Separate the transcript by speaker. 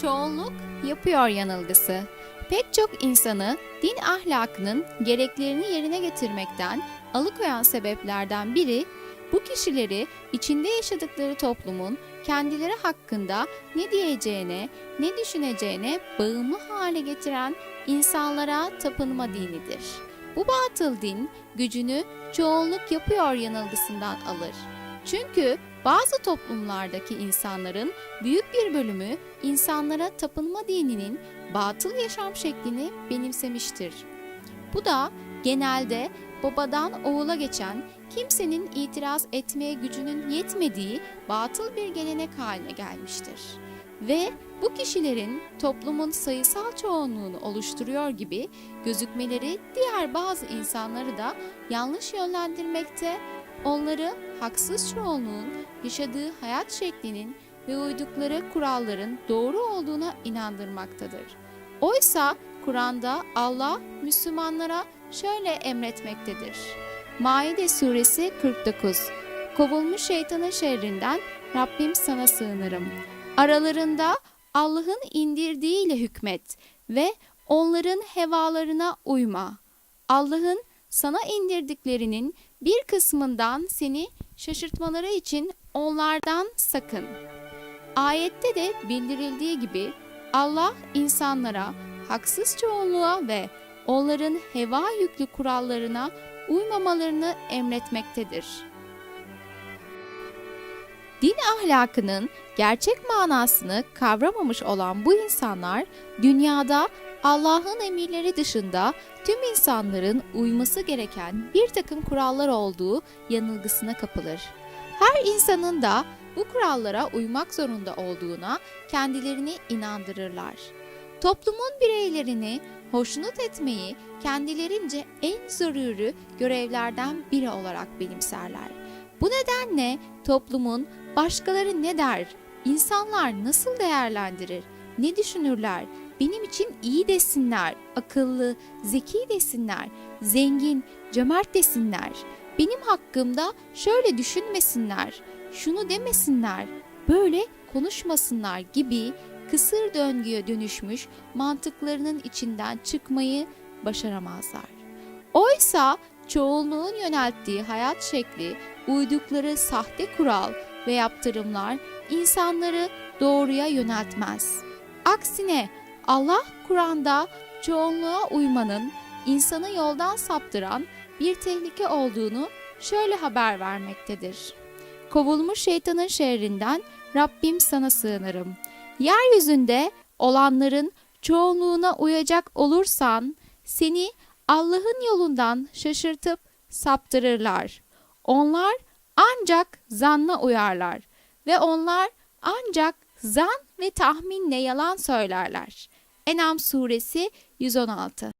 Speaker 1: Çoğunluk yapıyor yanılgısı. Pek çok insanı din ahlakının gereklerini yerine getirmekten alıkoyan sebeplerden biri bu kişileri içinde yaşadıkları toplumun kendileri hakkında ne diyeceğine, ne düşüneceğine bağımlı hale getiren insanlara tapınma dinidir. Bu batıl din gücünü çoğunluk yapıyor yanılgısından alır. Çünkü bazı toplumlardaki insanların büyük bir bölümü insanlara tapınma dininin batıl yaşam şeklini benimsemiştir. Bu da genelde babadan oğula geçen kimsenin itiraz etmeye gücünün yetmediği batıl bir gelenek haline gelmiştir. Ve bu kişilerin toplumun sayısal çoğunluğunu oluşturuyor gibi gözükmeleri diğer bazı insanları da yanlış yönlendirmekte, onları haksız çoğunluğun yaşadığı hayat şeklinin ve uydukları kuralların doğru olduğuna inandırmaktadır. Oysa Kur'an'da Allah Müslümanlara şöyle emretmektedir. Maide suresi 49 Kovulmuş şeytanın şerrinden Rabbim sana sığınırım. Aralarında Allah'ın indirdiğiyle hükmet ve onların hevalarına uyma. Allah'ın sana indirdiklerinin bir kısmından seni şaşırtmaları için onlardan sakın. Ayette de bildirildiği gibi Allah insanlara haksız çoğunluğa ve onların heva yüklü kurallarına uymamalarını emretmektedir. Din ahlakının gerçek manasını kavramamış olan bu insanlar dünyada Allah'ın emirleri dışında tüm insanların uyması gereken bir takım kurallar olduğu yanılgısına kapılır. Her insanın da bu kurallara uymak zorunda olduğuna kendilerini inandırırlar. Toplumun bireylerini hoşnut etmeyi kendilerince en zaruri görevlerden biri olarak benimserler. Bu nedenle toplumun başkaları ne der, insanlar nasıl değerlendirir, ne düşünürler, benim için iyi desinler, akıllı, zeki desinler, zengin, cömert desinler, benim hakkımda şöyle düşünmesinler, şunu demesinler, böyle konuşmasınlar gibi kısır döngüye dönüşmüş mantıklarının içinden çıkmayı başaramazlar. Oysa çoğunluğun yönelttiği hayat şekli, uydukları sahte kural ve yaptırımlar insanları doğruya yöneltmez. Aksine Allah Kur'an'da çoğunluğa uymanın insanı yoldan saptıran bir tehlike olduğunu şöyle haber vermektedir. Kovulmuş şeytanın şerrinden Rabbim sana sığınırım. Yeryüzünde olanların çoğunluğuna uyacak olursan seni Allah'ın yolundan şaşırtıp saptırırlar. Onlar ancak zanna uyarlar ve onlar ancak zan ve tahminle yalan söylerler. Enam suresi 116